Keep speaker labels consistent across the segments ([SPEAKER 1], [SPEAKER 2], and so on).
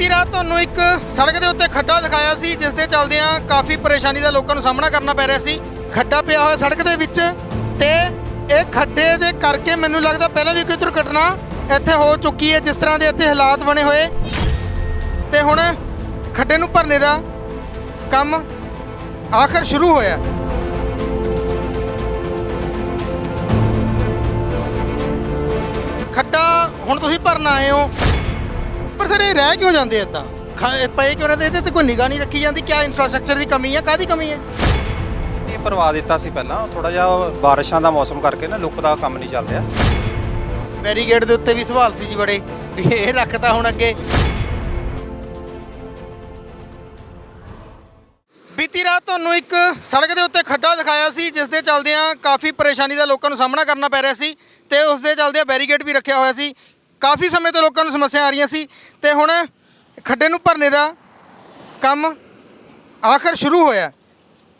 [SPEAKER 1] ਬੀਤੀ ਰਾਤ ਤੁਹਾਨੂੰ ਇੱਕ ਸੜਕ ਦੇ ਉੱਤੇ ਖੱਡਾ ਦਿਖਾਇਆ ਸੀ, ਜਿਸ ਦੇ ਚੱਲਦਿਆਂ ਕਾਫੀ ਪਰੇਸ਼ਾਨੀ ਦਾ ਲੋਕਾਂ ਨੂੰ ਸਾਹਮਣਾ ਕਰਨਾ ਪੈ ਰਿਹਾ ਸੀ। ਖੱਡਾ ਪਿਆ ਹੋਇਆ ਸੜਕ ਦੇ ਵਿੱਚ ਤੇ ਇਹ ਖੱਡੇ ਦੇ ਕਰਕੇ ਮੈਨੂੰ ਲੱਗਦਾ ਪਹਿਲਾਂ ਵੀ ਕੋਈ ਦੁਰਘਟਨਾ ਇੱਥੇ ਹੋ ਚੁੱਕੀ ਹੈ, ਜਿਸ ਤਰ੍ਹਾਂ ਦੇ ਇੱਥੇ ਹਾਲਾਤ ਬਣੇ ਹੋਏ। ਤੇ ਹੁਣ ਖੱਡੇ ਨੂੰ ਭਰਨੇ ਦਾ ਕੰਮ ਆਖਰ ਸ਼ੁਰੂ ਹੋਇਆ। ਖੱਡਾ ਹੁਣ ਤੁਸੀਂ ਭਰਨ ਆਏ ਹੋ। ਪਰ ਸਰ ਇਹ ਰਹਿ ਕਿਉਂ ਜਾਂਦੇ ਇਦਾਂ ਪਏ ਕਿਉਂ ਰਹਿੰਦੇ? ਇਹਦੇ ਤੇ ਕੋਈ ਨਿਗਾਹ ਨਹੀਂ ਰੱਖੀ ਜਾਂਦੀ। ਕਿਆ ਇਨਫਰਾਸਟ੍ਰਕਚਰ ਦੀ ਕਮੀ ਹੈ ਕਾਦੀ ਕਮੀ ਹੈ ਜੀ?
[SPEAKER 2] ਇਹ ਕਰਵਾ ਦਿੱਤਾ ਸੀ ਪਹਿਲਾਂ। ਥੋੜਾ ਜਿਹਾ ਬਾਰਿਸ਼ਾਂ ਦਾ ਮੌਸਮ ਕਰਕੇ ਨਾ ਲੁੱਕ ਦਾ ਕੰਮ ਨਹੀਂ ਚੱਲ ਰਿਹਾ।
[SPEAKER 1] ਬੈਰੀਗੇਡ ਦੇ ਉੱਤੇ ਵੀ ਸਵਾਲ ਸੀ ਜੀ ਬੜੇ। ਵੀ ਇਹ ਰੱਖਤਾ ਹੁਣ ਅੱਗੇ। ਬੀਤੀ ਰਾਤ ਤੁਹਾਨੂੰ ਇੱਕ ਸੜਕ ਦੇ ਉੱਤੇ ਖੱਡਾ ਦਿਖਾਇਆ ਸੀ ਜਿਸ ਦੇ ਚੱਲਦਿਆਂ ਕਾਫੀ ਪਰੇਸ਼ਾਨੀ ਦਾ ਲੋਕਾਂ ਨੂੰ ਸਾਹਮਣਾ ਕਰਨਾ ਪੈ ਰਿਹਾ ਸੀ ਤੇ ਉਸ ਦੇ ਚੱਲਦਿਆਂ ਬੈਰੀਗੇਡ ਵੀ ਰੱਖਿਆ ਹੋਇਆ ਸੀ। ਕਾਫੀ ਸਮੇਂ ਤੋਂ ਲੋਕਾਂ ਨੂੰ ਸਮੱਸਿਆ ਆ ਰਹੀਆਂ ਸੀ ਤੇ ਹੁਣ ਖੱਡੇ ਨੂੰ ਭਰਨੇ ਦਾ ਕੰਮ ਆਖਰ ਸ਼ੁਰੂ ਹੋਇਆ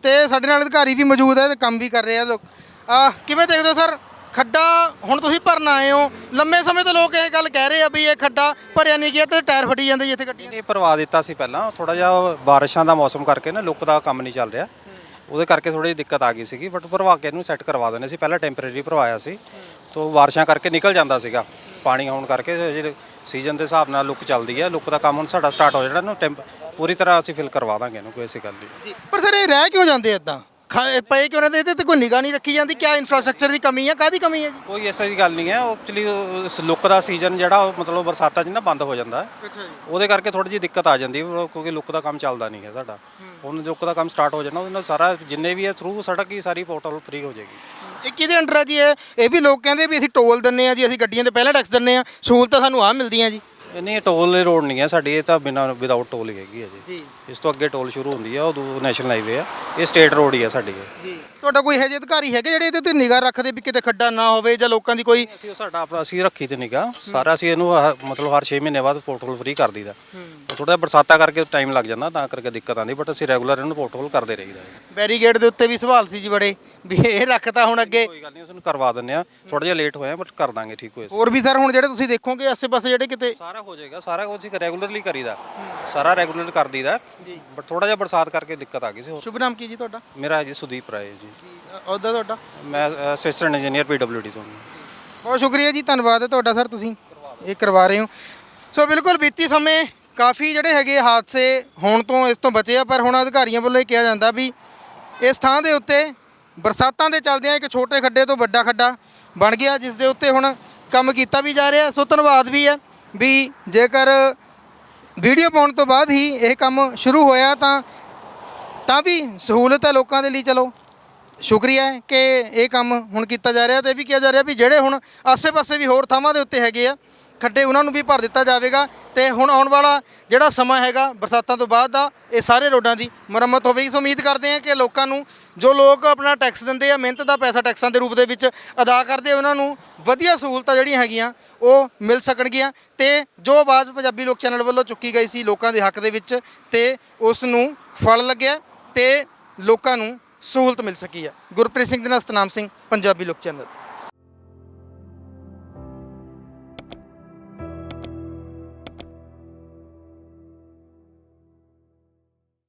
[SPEAKER 1] ਤੇ ਸਾਡੇ ਨਾਲ ਅਧਿਕਾਰੀ ਵੀ ਮੌਜੂਦ ਹੈ ਤੇ ਕੰਮ ਵੀ ਕਰ ਰਹੇ ਆ ਲੋਕ। ਆ, ਕਿਵੇਂ ਦੇਖਦੇ ਹੋ ਸਰ? ਖੱਡਾ ਹੁਣ ਤੁਸੀਂ ਭਰਨ ਆਏ ਹੋ। ਲੰਮੇ ਸਮੇਂ ਤੋਂ ਲੋਕ ਇਹ ਗੱਲ ਕਹਿ ਰਹੇ ਆ ਵੀ ਇਹ ਖੱਡਾ ਭਰਿਆ ਨਹੀਂ ਗਿਆ ਤੇ ਟਾਇਰ ਫਟੀ ਜਾਂਦੇ ਜੀ ਇੱਥੇ ਗੱਡੀਆਂ।
[SPEAKER 2] ਇਹ ਕਰਵਾ ਦਿੱਤਾ ਸੀ ਪਹਿਲਾਂ। ਥੋੜਾ ਜਿਹਾ ਬਾਰਿਸ਼ਾਂ ਦਾ ਮੌਸਮ ਕਰਕੇ ਨਾ ਲੁੱਕ ਦਾ ਕੰਮ ਨਹੀਂ ਚੱਲ ਰਿਹਾ। ਉਹਦੇ ਕਰਕੇ ਥੋੜੀ ਦਿੱਕਤ ਆ ਗਈ ਸੀਗੀ ਬਟ ਭਰਵਾ ਕੇ ਇਹਨੂੰ ਸੈੱਟ ਕਰਵਾ ਦਿੰਦੇ ਸੀ। ਪਹਿਲਾਂ ਟੈਂਪਰੇਰੀ ਭਰਵਾਇਆ ਸੀ। ਤੋਂ ਬਾਰਿਸ਼ਾਂ ਕਰਕੇ ਨਿਕਲ ਜਾਂਦਾ ਸੀਗਾ। ਪਾਣੀ ਆਉਣ ਕਰਕੇ ਜਿਹੜੇ ਸੀਜ਼ਨ ਦੇ ਹਿਸਾਬ ਨਾਲ ਲੁੱਕ ਚੱਲਦੀ ਹੈ ਲੁੱਕ ਦਾ ਕੰਮ ਹੁਣ ਸਾਡਾ ਸਟਾਰਟ ਹੋ ਜਾਣਾ ਨੂੰ ਪੂਰੀ ਤਰ੍ਹਾਂ ਅਸੀਂ ਫਿਲ ਕਰਵਾ ਦਾਂਗੇ ਇਹਨੂੰ ਕੋਈ ਐਸੀ ਗੱਲ ਨਹੀਂ
[SPEAKER 1] ਜੀ ਪਰ ਸਰ ਇਹ ਰਹਿ ਕਿਉਂ ਜਾਂਦੇ ਇਦਾਂ ਪਏ ਕਿਉਂ ਰਹਿੰਦੇ? ਇਹਦੇ ਤੇ ਕੋਈ ਨਿਗਾਹ ਨਹੀਂ ਰੱਖੀ ਜਾਂਦੀ ਕਿਆ ਇਨਫਰਾਸਟ੍ਰਕਚਰ ਦੀ ਕਮੀ ਹੈ ਕਾਦੀ ਕਮੀ ਹੈ ਜੀ?
[SPEAKER 2] ਕੋਈ ਐਸੀ ਦੀ ਗੱਲ ਨਹੀਂ ਹੈ ਐਕਚੁਅਲੀ ਉਸ ਲੁੱਕ ਦਾ ਸੀਜ਼ਨ ਜਿਹੜਾ ਉਹ ਮਤਲਬ ਬਰਸਾਤਾਂ 'ਚ ਨਾ ਬੰਦ ਹੋ ਜਾਂਦਾ।
[SPEAKER 1] ਅੱਛਾ ਜੀ।
[SPEAKER 2] ਉਹਦੇ ਕਰਕੇ ਥੋੜੀ ਜਿਹੀ ਦਿੱਕਤ ਆ ਜਾਂਦੀ ਹੈ ਕਿਉਂਕਿ ਲੁੱਕ ਦਾ ਕੰਮ ਚੱਲਦਾ ਨਹੀਂ ਹੈ ਸਾਡਾ। ਹੁਣ ਲੁੱਕ ਦਾ ਕੰਮ ਸਟਾਰਟ ਹੋ ਜਾਣਾ ਉਹਦੇ ਨਾਲ ਸਾਰਾ ਜਿੰਨੇ ਵੀ ਹੈ ਥਰੂ ਸੜਕ ਹੀ ਸਾਰੀ ਪੋਰਟਲ ਫ੍ਰੀ ਹੋ ਜਾਏਗੀ।
[SPEAKER 1] ਇਹ ਕਿਹਦੇ ਅੰਡਰ ਆ ਜੀ ਇਹ ਇਹ ਵੀ ਲੋਕ ਕਹਿੰਦੇ ਵੀ ਅਸੀਂ ਟੋਲ ਦਿੰਨੇ ਆ ਜੀ, ਅਸੀਂ ਗੱਡੀਆਂ ਤੇ ਪਹਿਲਾਂ ਟੈਕਸ ਦਿੰਨੇ ਆ ਸਹੂਲਤਾਂ ਸਾਨੂੰ ਆ ਮਿਲਦੀਆਂ ਜੀ।
[SPEAKER 2] ਇਹ ਨਹੀਂ ਟੋਲ ਦੀ ਰੋਡ ਨਹੀਂ ਹੈ ਸਾਡੀ ਇਹ ਤਾਂ ਬਿਨਾਂ ਵਿਦਆਊਟ ਟੋਲ ਹੀ ਹੈਗੀ ਹੈ ਜੀ।
[SPEAKER 1] ਜੀ।
[SPEAKER 2] ਇਸ ਤੋਂ ਅੱਗੇ ਟੋਲ ਸ਼ੁਰੂ ਹੁੰਦੀ ਹੈ ਉਹ ਨੈਸ਼ਨਲ ਹਾਈਵੇ ਹੈ ਇਹ ਸਟੇਟ ਰੋਡ ਹੀ ਹੈ ਸਾਡੀ। ਇਹ
[SPEAKER 1] ਜੀ। ਤੁਹਾਡਾ ਕੋਈ ਇਹੋ ਜਿਹੇ ਅਧਿਕਾਰੀ ਹੈਗੇ ਜਿਹੜੇ ਇਹਦੇ ਤੇ ਨਿਗਾਹ ਰੱਖਦੇ ਵੀ ਕਿਤੇ ਖੱਡਾ ਨਾ ਹੋਵੇ ਜਾਂ ਲੋਕਾਂ ਦੀ ਕੋਈ
[SPEAKER 2] ਅਸੀਂ ਉਹ ਸਾਡਾ ਆਪਣਾ ਅਸੀਂ ਰੱਖੀ ਤੇ ਨਿਗਾ ਸਾਰਾ ਅਸੀਂ ਇਹਨੂੰ ਹ- ਮਤਲਬ ਹਰ 6 ਮਹੀਨੇ ਬਾਅਦ ਪੋਰਟਲ ਫ੍ਰੀ ਕਰ ਦਈਦਾ। ਥੋੜਾ ਬਰਸਾਤਾਂ ਕਰਕੇ ਟਾਈਮ ਲੱਗ ਜਾਂਦਾ ਤਾਂ ਕਰਕੇ ਦਿੱਕਤ ਆਉਂਦੀ ਬਟ ਅਸੀਂ ਰੈਗੂਲਰ ਇਹਨੂੰ ਪੋਰਟਲ ਕਰਦੇ ਰਹੀਦਾ ਹੈ
[SPEAKER 1] ਬੈਰੀਗੇਡ ਦੇ ਉੱਤੇ ਵੀ ਸਵਾਲ ਸੀ ਜੀ ਬੜੇ ਵੀ ਇਹ ਰੱਖਤਾ ਹੁਣ ਅੱਗੇ।
[SPEAKER 2] ਕੋਈ ਗੱਲ ਨਹੀਂ ਉਸ ਨੂੰ ਕਰਵਾ ਦਿੰਦੇ ਆ ਥੋੜਾ ਜਿਹਾ ਲੇਟ ਹੋਇਆ ਬਟ ਕਰ ਦਾਂਗੇ ਠੀਕ ਹੋਏ
[SPEAKER 1] ਹੋਰ ਵੀ ਸਰ ਹੁਣ ਜਿਹੜੇ ਤੁਸੀਂ ਦੇਖੋਗੇ ਆਸੇ-ਪਾਸੇ ਜਿਹੜੇ ਕਿਤੇ
[SPEAKER 2] ਸਾਰਾ ਹੋ ਜਾਏਗਾ ਸਾਰਾ ਕੁਝ ਅਸੀਂ ਰੈਗੂਲਰਲੀ ਕਰੀਦਾ ਸਾਰਾ ਰੈਗੂਲਰ ਕਰ ਦਈਦਾ। ਬਟ ਥੋੜਾ ਜਿਹਾ ਬਰਸਾਤ ਕਰਕੇ ਦਿੱਕਤ ਆ ਗਈ ਸੀ ਹੋਰ।
[SPEAKER 1] ਸ਼ੁਭ ਨਾਮ ਕੀ ਜੀ ਤੁਹਾਡਾ?
[SPEAKER 2] ਮੇਰਾ ਹੈ ਜੀ ਸੁਦੀਪ ਰਾਏ ਜੀ।
[SPEAKER 1] ਜੀ ਅਹੁਦਾ ਤੁਹਾਡਾ?
[SPEAKER 2] ਮੈਂ ਅਸਿਸਟੈਂਟ ਇੰਜੀਨੀਅਰ ਪੀਡਬਲਯੂਡੀ ਤੋਂ।
[SPEAKER 1] ਬਹੁਤ ਸ਼ੁਕਰੀਆ ਜੀ ਧੰਨਵਾਦ ਹੈ ਤੁਹਾਡਾ ਸਰ ਤੁਸੀਂ ਇਹ ਕਰਵਾ ਰਹੇ ਹੋ। ਸੋ ਬਿਲਕੁਲ ਬੀਤੀ ਸਮੇਂ ਕਾਫੀ ਜਿਹੜੇ ਹੈਗੇ ਹਾਦਸੇ ਹੋਣ ਤੋਂ ਇਸ ਤੋਂ ਬਚੇ ਆ ਪਰ ਹੁਣ ਅਧਿਕਾਰੀਆਂ ਵੱਲੋਂ ਇਹ ਕਿਹਾ ਜਾਂਦਾ ਵੀ ਇਸ ਥਾਂ ਦੇ ਉੱਤੇ ਬਰਸਾਤਾਂ ਦੇ ਚੱਲਦਿਆਂ ਇੱਕ ਛੋਟੇ ਖੱਡੇ ਤੋਂ ਵੱਡਾ ਖੱਡਾ ਬਣ ਗਿਆ ਜਿਸ ਦੇ ਉੱਤੇ ਹੁਣ ਕੰਮ ਕੀਤਾ ਵੀ ਜਾ ਰਿਹਾ। ਸੋ ਧੰਨਵਾਦ ਵੀ ਹੈ। ਵੀ ਜੇਕਰ ਵੀਡੀਓ ਪਾਉਣ ਤੋਂ ਬਾਅਦ ਹੀ ਇਹ ਕੰਮ ਸ਼ੁਰੂ ਹੋਇਆ ਤਾਂ ਤਾਂ ਵੀ ਸਹੂਲਤ ਹੈ ਲੋਕਾਂ ਦੇ ਲਈ, ਚਲੋ। ਸ਼ੁਕਰੀਆ ਹੈ ਕਿ ਇਹ ਕੰਮ ਹੁਣ ਕੀਤਾ ਜਾ ਰਿਹਾ ਤੇ ਇਹ ਵੀ ਕਿਹਾ ਜਾ ਰਿਹਾ ਵੀ ਜਿਹੜੇ ਹੁਣ ਆਸੇ-ਪਾਸੇ ਵੀ ਹੋਰ ਥਾਵਾਂ ਦੇ ਉੱਤੇ ਹੈਗੇ ਆ ਖੱਡੇ ਉਹਨਾਂ ਨੂੰ ਵੀ ਭਰ ਦਿੱਤਾ ਜਾਵੇਗਾ ਤੇ ਹੁਣ ਆਉਣ ਵਾਲਾ ਜਿਹੜਾ ਸਮਾਂ ਹੈਗਾ ਬਰਸਾਤਾਂ ਤੋਂ ਬਾਅਦ ਦਾ ਇਹ ਸਾਰੇ ਰੋਡਾਂ ਦੀ ਮੁਰੰਮਤ ਹੋਵੇਗੀ। ਸੋ ਉਮੀਦ ਕਰਦੇ ਹਾਂ ਕਿ ਲੋਕਾਂ ਨੂੰ ਜੋ ਲੋਕ ਆਪਣਾ ਟੈਕਸ ਦਿੰਦੇ ਆ ਮਿਹਨਤ ਦਾ ਪੈਸਾ ਟੈਕਸਾਂ ਦੇ ਰੂਪ ਦੇ ਵਿੱਚ ਅਦਾ ਕਰਦੇ ਆ, ਉਹਨਾਂ ਨੂੰ ਵਧੀਆ ਸਹੂਲਤਾਂ ਜਿਹੜੀਆਂ ਹੈਗੀਆਂ ਉਹ ਮਿਲ ਸਕਣਗੀਆਂ ਤੇ ਜੋ ਆਵਾਜ਼ ਪੰਜਾਬੀ ਲੋਕ ਚੈਨਲ ਵੱਲੋਂ ਚੁੱਕੀ ਗਈ ਸੀ ਲੋਕਾਂ ਦੇ ਹੱਕ ਦੇ ਵਿੱਚ ਤੇ ਉਸ ਨੂੰ ਫਲ ਲੱਗਿਆ ਤੇ ਲੋਕਾਂ ਨੂੰ ਸਹੂਲਤ ਮਿਲ ਸਕੀ ਹੈ ਗੁਰਪ੍ਰੀਤ ਸਿੰਘ ਦੇ ਨਾਲ ਸਤਨਾਮ ਸਿੰਘ ਪੰਜਾਬੀ ਲੋਕ ਚੈਨਲ।